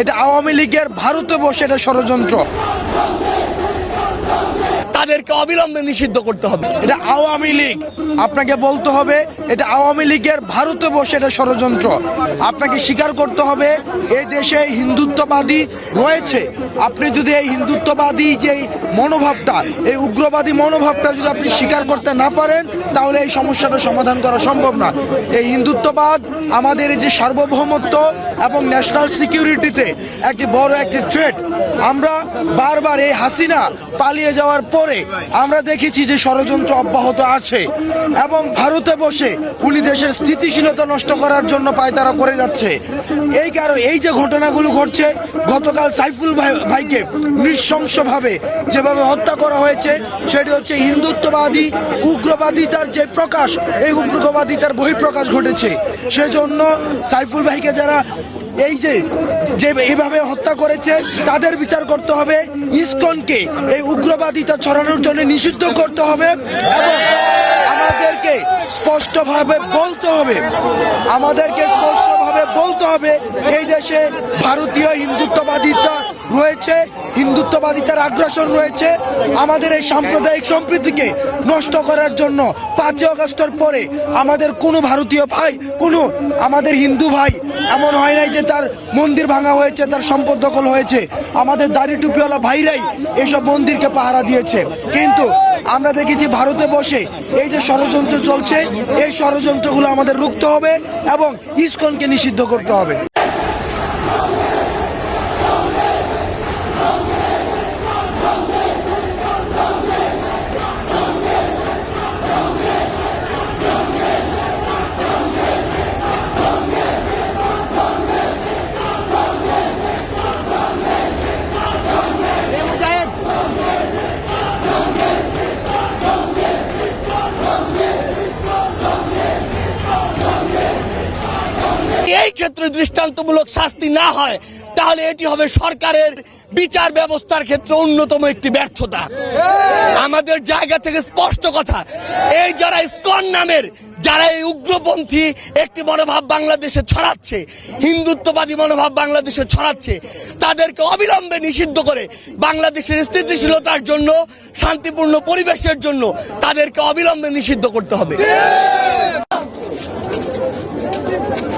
এটা আওয়ামী লীগের ভারতে বসে এটা ষড়যন্ত্র। তাদেরকে অবিলম্বে নিষিদ্ধ করতে হবে। এটা আওয়ামী লীগ। আপনাকে বলতে হবে, এটা আওয়ামী লীগের ভারতে বসে এটা ষড়যন্ত্র। আপনাকে স্বীকার করতে হবে, এই দেশে হিন্দুত্ববাদী রয়েছে। আপনি যদি এই হিন্দুত্ববাদী যে মনোভাবটা, এই উগ্রবাদী মনোভাবটা যদি আপনি স্বীকার করতে না পারেন, তাহলে এই সমস্যাটা সমাধান করা সম্ভব না। এই হিন্দুত্ববাদ আমাদের যে সার্বভৌমত্ব এবং ন্যাশনাল সিকিউরিটিতে একটি বড় একটি থ্রেট আমরা বারবার এই হাসিনা পালিয়ে যাওয়ার পরে আমরা দেখেছি যে ষড়যন্ত্র অব্যাহত আছে এবং ভারতে বসে উনি দেশের স্থিতিশীলতা নষ্ট করার জন্য পায়তারা করে যাচ্ছে। এই কারণে এই যে ঘটনাগুলো ঘটছে, গতকাল সাইফুল ভাই ভাইকে নৃশংসভাবে যেভাবে হত্যা করা হয়েছে, সেটি হচ্ছে হিন্দুত্ববাদী উগ্রবাদিতার যে প্রকাশ, এই উগ্রবাদিতার বহিঃপ্রকাশ ঘটেছে। সেজন্য সাইফুল ভাইকে যারা এই যে যে এভাবে হত্যা করেছে, তাদের বিচার করতে হবে। ইস্কনকে এই উগ্রবাদিতা ছড়ানোর জন্য নিষিদ্ধ করতে হবে এবং আমাদেরকে স্পষ্টভাবে বলতে হবে। আমাদেরকে স্পষ্টভাবে বলতে হবে, এই দেশে ভারতীয় হিন্দুত্ববাদিতা রয়েছে হিন্দুত্ববাদিতার আগ্রাসন রয়েছে আমাদের এই সাম্প্রদায়িক সম্প্রীতিকে নষ্ট করার জন্য পাঁচই আগস্টের পরে আমাদের কোনো ভারতীয় ভাই, কোনো আমাদের হিন্দু ভাই এমন হয় নাই যে তার মন্দির ভাঙা হয়েছে, তার সম্পদ দখল হয়েছে। আমাদের দাড়ি টুপিওয়ালা ভাইরাই এসব মন্দিরকে পাহারা দিয়েছে। কিন্তু আমরা দেখেছি ভারতে বসে এই যে ষড়যন্ত্র চলছে, এই ষড়যন্ত্রগুলো আমাদের রুখতে হবে এবং ইসকনকে নিষিদ্ধ করতে হবে। এই ক্ষেত্রে দৃষ্টান্তমূলক শাস্তি না হয়, তাহলে এটি হবে সরকারের বিচার ব্যবস্থার ক্ষেত্রে অন্যতম একটি ব্যর্থতা। আমাদের জায়গা থেকে স্পষ্ট কথা, এই যারা ইসকন নামের, যারা এই উগ্রপন্থী একটি মনোভাব বাংলাদেশে ছড়াচ্ছে, হিন্দুত্ববাদী মনোভাব বাংলাদেশে ছড়াচ্ছে, তাদেরকে অবিলম্বে নিষিদ্ধ করে বাংলাদেশের স্থিতিশীলতার জন্য, শান্তিপূর্ণ পরিবেশের জন্য তাদেরকে অবিলম্বে নিষিদ্ধ করতে হবে।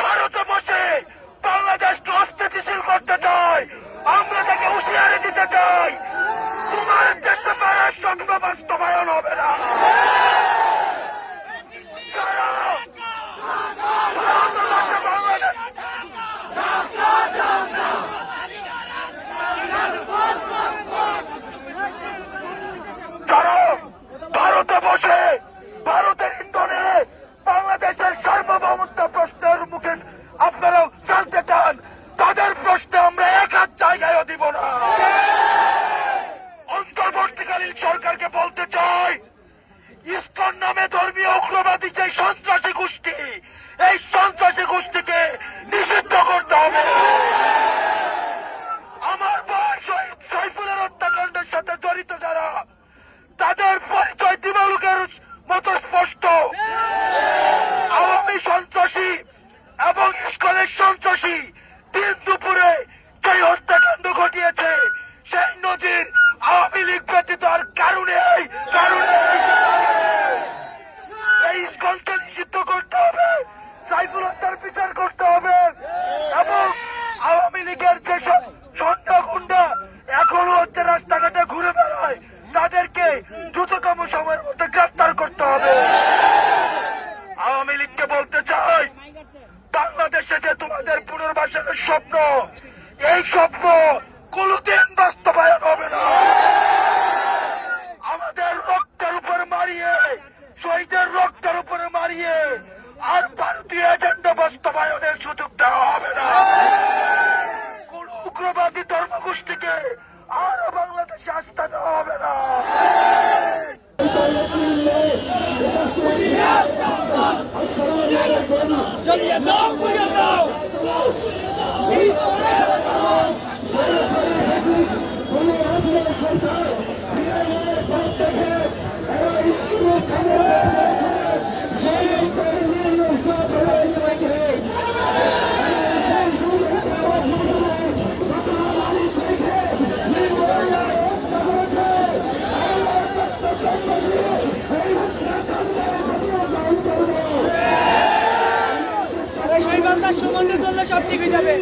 ভারতে বসে বাংলাদেশকে অস্থিতিশীল করতে চাই আমরা তাকে হুঁশিয়ারি দিতে চাই তোমার দেশে পাড়ার স্বপ্ন বাস্তবায়ন হবে না যারা ভারতে বসে ভারতের ইন্ধনে বাংলাদেশের সার্বভৌমত্ব প্রশ্নের মুখে আপনারাও জানতে চান তাদের প্রশ্নে আমরা এক হাত জায়গায়ও দিব না অন্তর্বর্তীকালীন সরকারকে বলতে চাই ইসকন নামে ধর্মীয় উগ্রবাদী যে সন্ত্রাসী গোষ্ঠী, এই সন্ত্রাসী গোষ্ঠীকে নিষিদ্ধ করতে হবে। আমার ভাই শহীদ সাইফুলের হত্যাকাণ্ডের সাথে জড়িত যারা, তাদের পরিচয় দিবালুকের মতো স্পষ্ট। আওয়ামী সন্ত্রাসী এবং ইস্কলের সন্ত্রাসী দিন দুপুরে যে হত্যাকাণ্ড ঘটিয়েছে, সেই নজির আওয়ামী লীগ ব্যতীত আর কারণে কারণে এই ইস্কলকে নিষিদ্ধ করতে হবে। সাইফুল হত্যার বিচার করতে হবে। এবং আওয়ামী লীগের যেসব সন্ধ্যা গুন্ডা এখনও হচ্ছে রাস্তাঘাটে ঘুরে বেড়ায়, তাদেরকে দ্রুততম সময়ের মধ্যে গ্রেফতার করতে হবে। আওয়ামী লীগকে বলতে চাই, বাংলাদেশে যে তোমাদের পুনর্বাসনের স্বপ্ন, এই স্বপ্ন কোনদিন বাস্তবায়ন হবে না। চরম গোষ্ঠীকে আরও বাংলাদেশে আসতে দেওয়া হবে না Come on! হয়ে যাবে।